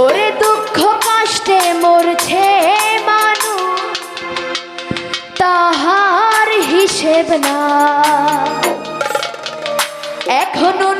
ওরে দুঃখ কষ্টে মরছে মানুষ তাহার হিসেব না। এখনও